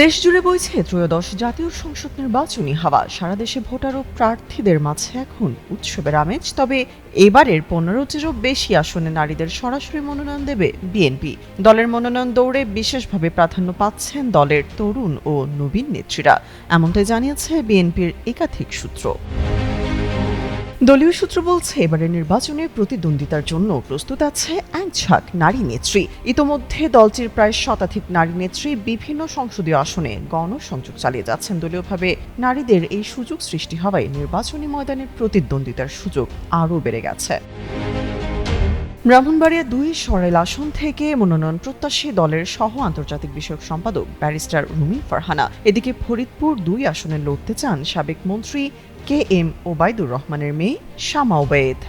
দেশ জুড়ে বইছে ত্রয়োদশ জাতীয় সংসদ নির্বাচনী হাওয়া। সারা দেশে ভোটার ও প্রার্থীদের মাঝে এখন উৎসবের আমেজ। তবে এবারের পনেরোটিরও বেশি আসনে নারীদের সরাসরি মনোনয়ন দেবে বিএনপি। দলের মনোনয়ন দৌড়ে বিশেষভাবে প্রাধান্য পাচ্ছেন দলের তরুণ ও নবীন নেত্রীরা। এমনটাই জানিয়েছে বিএনপির একাধিক সূত্র। দলীয় সূত্র বলছে, এবারের নির্বাচনে প্রতিদ্বন্দ্বিতার জন্য প্রস্তুত আছে এক ঝাঁক নারী নেত্রী। ইতোমধ্যে দলটির প্রায় শতাধিক নারী নেত্রী বিভিন্ন সংসদীয় আসনে গণসংযোগ চালিয়ে যাচ্ছেন। দলীয়ভাবে নারীদের এই সুযোগ সৃষ্টি হওয়ায় নির্বাচনী ময়দানের প্রতিদ্বন্দ্বিতার সুযোগ আরও বেড়ে গেছে। ব্রাহ্মণবাড়িয়া দুই সরেল আসন থেকে মনোনয়ন প্রত্যাশী দলের সহ আন্তর্জাতিক বিষয়ক সম্পাদক ব্যারিস্টার রুমি ফারহানা। এদিকে ফরিদপুর দুই আসনে লড়তে চান সাবেক মন্ত্রী কে এম ওবায়দুর রহমানের মেয়ে শামা ওবায়েদ।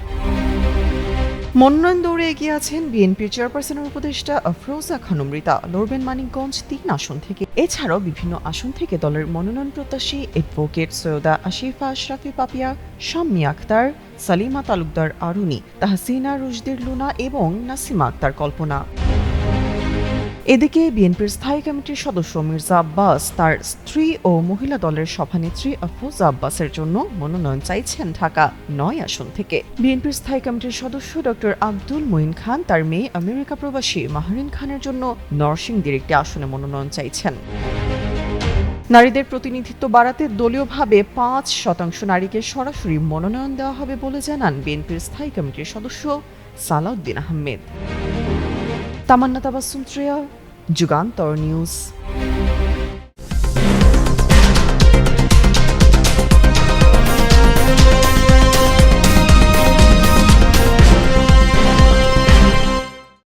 মনোনয়ন দৌড়ে এগিয়ে আছেন বিএনপির চেয়ারপারসনের উপদেষ্টা আফরোজা খানম রিতা লড়বেন মানিকগঞ্জ তিন আসন থেকে। এছাড়াও বিভিন্ন আসন থেকে দলের মনোনয়ন প্রত্যাশী অ্যাডভোকেট সৈয়দা আশিফা আশরাফি পাপিয়া, শাম্মী আক্তার সালিমা তালুকদার আরুনি, তাহসিনা রুশদির লুনা এবং নাসিমা আক্তার কল্পনা। এদিকে বিএনপির স্থায়ী কমিটির সদস্য মির্জা আব্বাস তার স্ত্রী ও মহিলা দলের সভানেত্রী আফরোজা আব্বাসের জন্য মনোনয়ন চাইছেন ঢাকা নয় আসন থেকে। বিএনপির স্থায়ী কমিটির সদস্য ডক্টর আব্দুল মঈন খান তার মেয়ে আমেরিকা প্রবাসী মাহরিন খানের জন্য নরসিংদীর একটি আসনে মনোনয়ন চাইছেন। নারীদের প্রতিনিধিত্ব বাড়াতে দলীয়ভাবে পাঁচ শতাংশ নারীকে সরাসরি মনোনয়ন দেওয়া হবে বলে জানান বিএনপির স্থায়ী কমিটির সদস্য সালাউদ্দিন আহমেদ। তামান্না তাবাসুম শ্রেয়া যুগান্তর নিউজ।